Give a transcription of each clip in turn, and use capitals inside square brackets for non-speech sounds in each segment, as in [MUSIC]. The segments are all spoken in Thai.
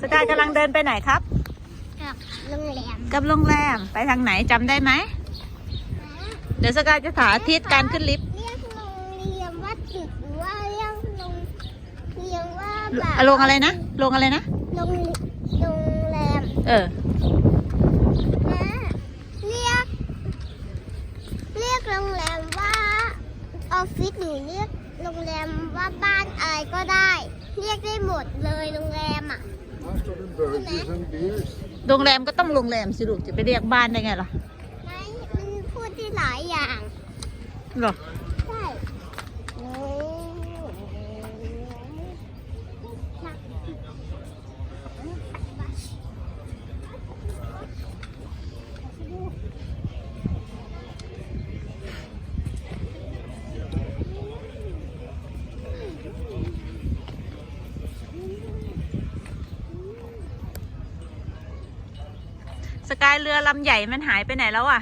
สกายกำลังเดินไปไหนครับ กับโรงแรมกับโรงแรมไปทางไหนจำได้ไหม เดี๋ยวสกายจะสาธิตการขึ้นลิฟต์เรียกโรงเรียนว่าตึกหรือว่าเรียกโรงเรียนว่าแบบอะลงอะไรนะลงอะไรนะโรงโรงแรมเออนะเรียก เรียกโรงแรมว่าออฟฟิศหรือเรียก โรงแรมว่าบ้านอะไรก็ได้ เรียกได้หมดเลยโรงแรมอะ Master and burgers and beers. โรงแรมก็ต้องโรงแรมสิลูกจะไปเรียกบ้านได้ไงล่ะไม่มันพูดได้หลายอย่างหรอ สกายเรือลำใหญ่มันหายไปไหนแล้วอะ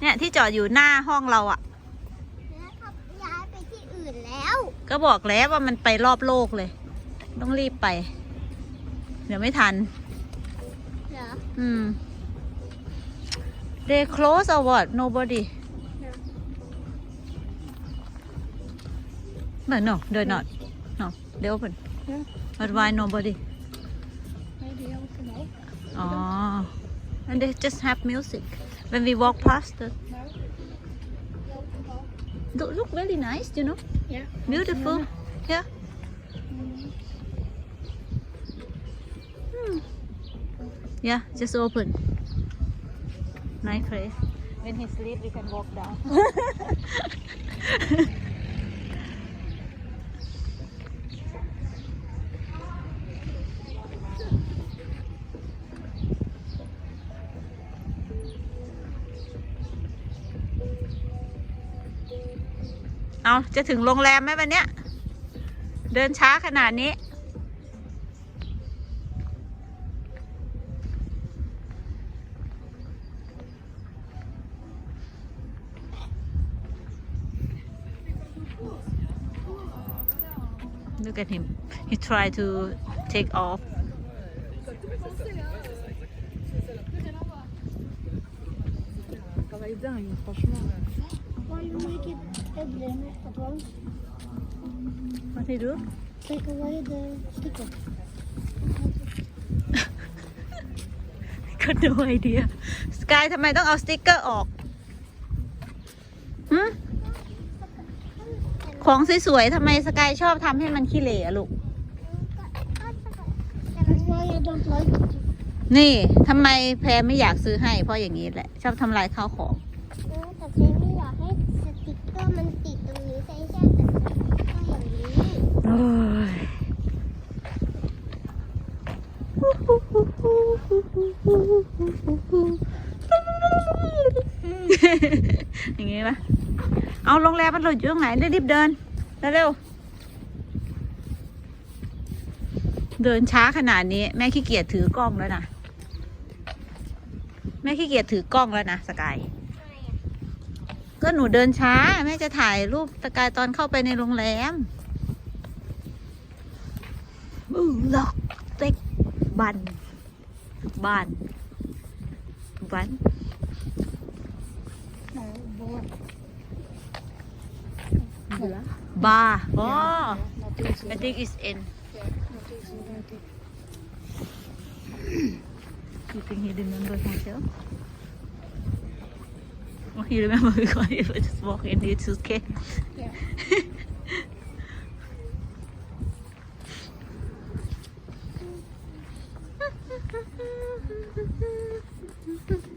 เนี่ยที่จอดอยู่หน้าห้องเราอะ แล้วเขาย้ายไปที่อื่นแล้ว ก็บอกแล้วว่ามันไปรอบโลกเลย ต้องรีบไป เดี๋ยวไม่ทัน เหรอ อืม they close or what nobody no no they're not no they open Yeah. but why nobody Maybe open up. Oh and they just have music when we walk past the. Look, look very nice you know Yeah. beautiful yeah Hmm. yeah just open nice place when he sleep we can walk down [LAUGHS] เอาจะถึงโรงแรมไหมวันเนี้ย เดินช้าขนาดนี้ Look at him. He try to take off. ไปไม่ franchement it emblem above? What he do? Take away the sticker. Got no idea. Sky ทำไมต้องเอาสติกเกอร์ออกหึของสวยๆทำไมสกายชอบทำให้มันขี้เหร่อะลูก นี่ทำไมแพรไม่อยากซื้อให้ เพราะอย่างนี้แหละ ชอบทำลายข้าวของ ติกเกอร์มันติดตรงนี้ใช่ใช่แต่ติกเกอร์อย่างนี้โอ้ยอย่างงี้ปะเอาโรงแรมมันหลุดอยู่ตรงไหนรีบเดินเร็วเดินช้าขนาดนี้ แม่ขี้เกียจถือกล้องแล้วนะ แม่ขี้เกียจถือกล้องแล้วนะสกาย ก็หนูเดินช้า แม่จะถ่ายรูปสกายตอนเข้าไปในโรงแรมบูล็อกเต็กบันบันบันบาร์อ๋อ I think it's in You think he remembers himself? You remember we got it for just walking the tooth okay? Yeah. [LAUGHS]